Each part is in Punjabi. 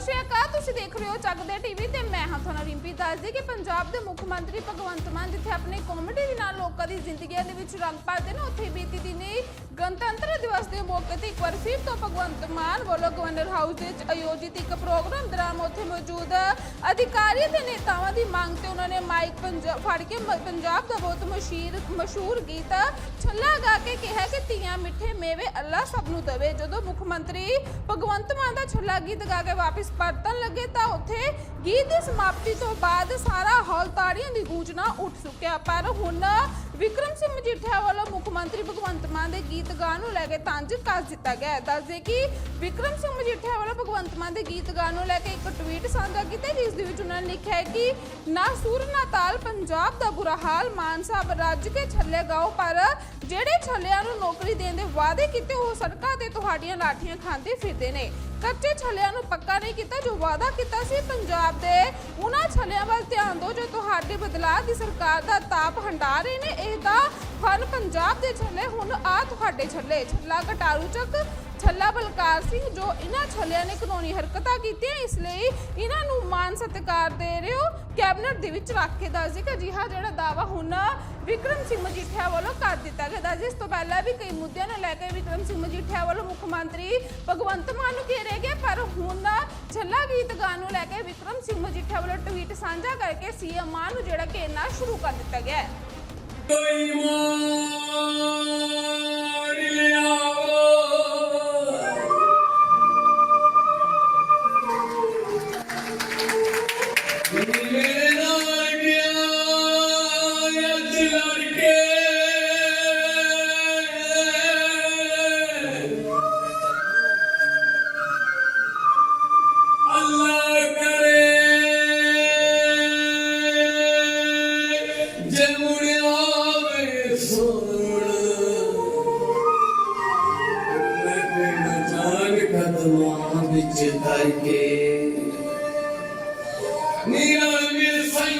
Боже, яка ਤੁਸੀਂ ਦੇਖ ਰਹੇ ਹੋ ਚੱਕਦੇ ਟੀਵੀ ਤੇ ਮੈਂ ਹਾਂ ਤੁਹਾਨੂੰ ਰਿੰਪੀ ਦੱਸਦੀ ਕਿ ਪੰਜਾਬ ਦੇ ਮੁੱਖ ਮੰਤਰੀ ਭਗਵੰਤ ਮਾਨ ਜਿੱਥੇ ਆਪਣੇ ਕਾਮੇਡੀ ਦੇ ਨਾਲ ਲੋਕਾਂ ਦੀ ਜ਼ਿੰਦਗੀਆਂ ਦੇ ਵਿੱਚ ਰੰਗ ਪਾਉਂਦੇ ਨੇ, ਉੱਥੇ ਬੀਤੀ ਦਿਨੀ ਗਣਤੰਤਰ ਦਿਵਸ ਦੇ ਮੌਕੇ ਤੇ ਇੱਕ ਵਾਰ ਫਿਰ ਤੋਂ ਭਗਵੰਤ ਮਾਨ ਵੱਲੋਂ ਗਵਰਨਰ ਹਾਊਸ ਦੇ ਵਿੱਚ ਆਯੋਜਿਤ ਇੱਕ ਪ੍ਰੋਗਰਾਮ ਦੌਰਾਨ ਉੱਥੇ ਮੌਜੂਦ ਅਧਿਕਾਰੀ ਤੇ ਨੇਤਾਵਾਂ ਦੀ ਮੰਗ ਤੇ ਉਹਨਾਂ ਨੇ ਮਾਈਕ ਪੰਜਾਬ ਫੜ ਕੇ ਪੰਜਾਬ ਦਾ ਬਹੁਤ ਮਸ਼ਹੂਰ ਮਸ਼ਹੂਰ ਗੀਤ ਛੱਲਾ ਗਾ ਕੇ ਕਿਹਾ ਕਿ ਧੀਆਂ ਮਿੱਠੇ ਮੇਵੇ ਅੱਲਾ ਸਭ ਨੂੰ ਦਵੇ। ਜਦੋਂ ਮੁੱਖ ਮੰਤਰੀ ਭਗਵੰਤ ਮਾਨ ਦਾ ਛੱਲਾ ਗੀਤ ਗਾ ਕੇ ਵਾਪਸ ਪਰਤਣ ਲੱਗੇ ਤਾਂ ਉੱਥੇ ਗੀਤ ਦੀ ਸਮਾਪਤੀ ਤੋਂ ਬਾਅਦ ਸਾਰਾ ਹਾਲ ਤਾੜੀਆਂ ਦੀ ਗੂੰਜ ਉੱਠ ਚੁੱਕਿਆ। ਪਰ ਹੁਣ ਵਿਕਰਮ ਸਿੰਘ ਮਜੀਠੀਆ ਵੱਲੋਂ ਮੁੱਖ ਮੰਤਰੀ ਭਗਵੰਤ ਮਾਨ ਦੇ ਗੀਤ ਗਾਣ ਨੂੰ ਲੈ ਕੇ ਤੰਜ ਕੱਸ ਦਿੱਤਾ ਗਿਆ ਹੈ। ਦੱਸਦੇ ਕਿ ਵਿਕਰਮ ਸਿੰਘ ਮਜੀਠੀਆ ਵੱਲੋਂ ਭਗਵੰਤ ਮਾਨ ਦੇ ਗੀਤ ਗਾਣ ਨੂੰ ਲੈ ਕੇ ਇੱਕ ਟਵੀਟ ਸਾਂਝਾ ਕੀਤਾ ਜਿਸ ਦੇ ਵਿੱਚ ਉਹਨਾਂ ਨੇ ਲਿਖਿਆ ਹੈ ਕਿ ਨਾ ਸੁਰ, ਨਾ ਤਾਲ, ਪੰਜਾਬ ਦਾ ਬੁਰਾ ਹਾਲ, ਮਾਨ ਸਾਹਿਬ ਰੱਜ ਕੇ ਛੱਲੇ ਗਾਓ, ਪਰ ਜਿਹੜੇ ਛੱਲਿਆਂ ਨੂੰ ਨੌਕਰੀ ਦੇਣ ਦੇ ਵਾਅਦੇ ਕੀਤੇ, ਉਹ ਸੜਕਾਂ ਤੇ ਤੁਹਾਡੀਆਂ ਲਾਠੀਆਂ ਖਾਂਦੇ ਫਿਰਦੇ ਨੇ। ਕੱਚੇ ਛੱਲਿਆਂ ਨੂੰ ਪੱਕਾ ਨਹੀਂ ਕੀਤਾ, ਜੋ ਵਾਅਦਾ ਕੀਤਾ ਸੀ ਪੰਜਾਬ ਦੇ, ਉਹਨਾਂ ਛਲਿਆਂ ਵੱਲ ਧਿਆਨ ਦਿਓ, ਜੋ ਤੁਹਾਡੇ ਬਦਲਾਅ ਦੀ ਸਰਕਾਰ ਦਾ ਤਾਪ ਹੰਡਾ ਰਹੇ ਨੇ ਇਹ ਦਾ ਫਨ ਪੰਜਾਬ ਦੇ ਛੱਲੇ, ਹੁਣ ਆ ਤੁਹਾਡੇ ਛੱਲੇ। ਛੱਲਾ ਘਟਾਰੂ ਚੱਕ, ਛੱਲਾ ਬਲਕਾਰ ਸਿੰਘ, ਜੋ ਇਹਨਾਂ ਛੱਲਿਆਂ ਨੇ ਕਾਨੂੰਨੀ ਹਰਕਤਾਂ ਕੀਤੀਆਂ, ਇਸ ਲਈ ਇਹਨਾਂ ਨੂੰ ਮਾਨ ਸਤਿਕਾਰ ਦੇ ਰਹੇ ਹੋ। ਕੈਬਨਿਟ ਦੇ ਵਿੱਚ ਰੱਖ ਕੇ ਦੱਸ ਕਿ ਅਜਿਹਾ ਜਿਹੜਾ ਦਾਵਾ ਹੁਣ ਵਿਕਰਮ ਸਿੰਘ ਮਜੀਠੀਆ ਵੱਲੋਂ ਕਰ ਦਿੱਤਾ ਗਿਆ। ਦੱਸ ਇਸ ਤੋਂ ਪਹਿਲਾਂ ਵੀ ਕਈ ਮੁੱਦਿਆਂ ਨੂੰ ਲੈ ਕੇ ਵਿਕਰਮ ਸਿੰਘ ਮਜੀਠੀਆ ਵੱਲੋਂ ਮੁੱਖ ਮੰਤਰੀ ਭਗਵੰਤ ਮਾਨ ਨੂੰ ਘੇਰੇ ਗਏ, ਪਰ ਹੁਣ ਛੱਲਾ ਗੀਤ ਗਾਣ ਨੂੰ ਲੈ ਕੇ ਵਿਕਰਮ ਸਿੰਘ ਮਜੀਠੀਆ ਵੱਲੋਂ ਟਵੀਟ ਸਾਂਝਾ ਕਰਕੇ ਸੀਐਮ ਮਾਨ ਨੂੰ ਜਿਹੜਾ ਘੇਰਨਾ ਸ਼ੁਰੂ ਕਰ ਦਿੱਤਾ ਗਿਆ ਹੈ। ਕੋਈ ਕਦਮਾਂ ਵਿੱਚ ਧਰ ਕੇ ਨੀਰਾ ਵੀ ਸਈਆ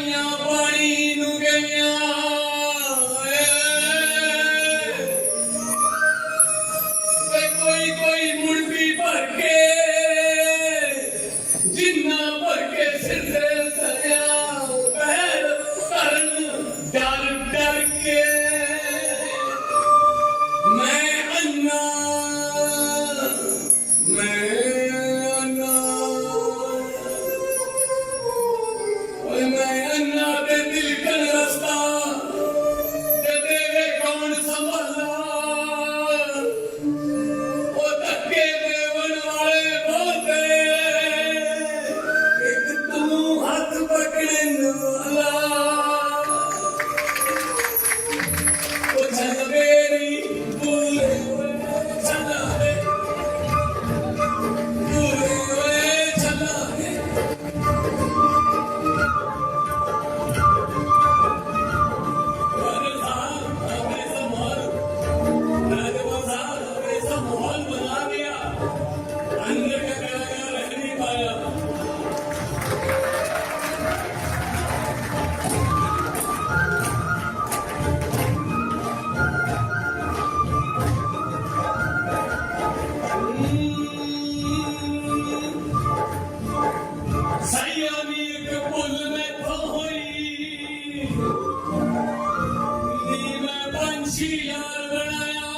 খুশিয়ার বেড়ায়া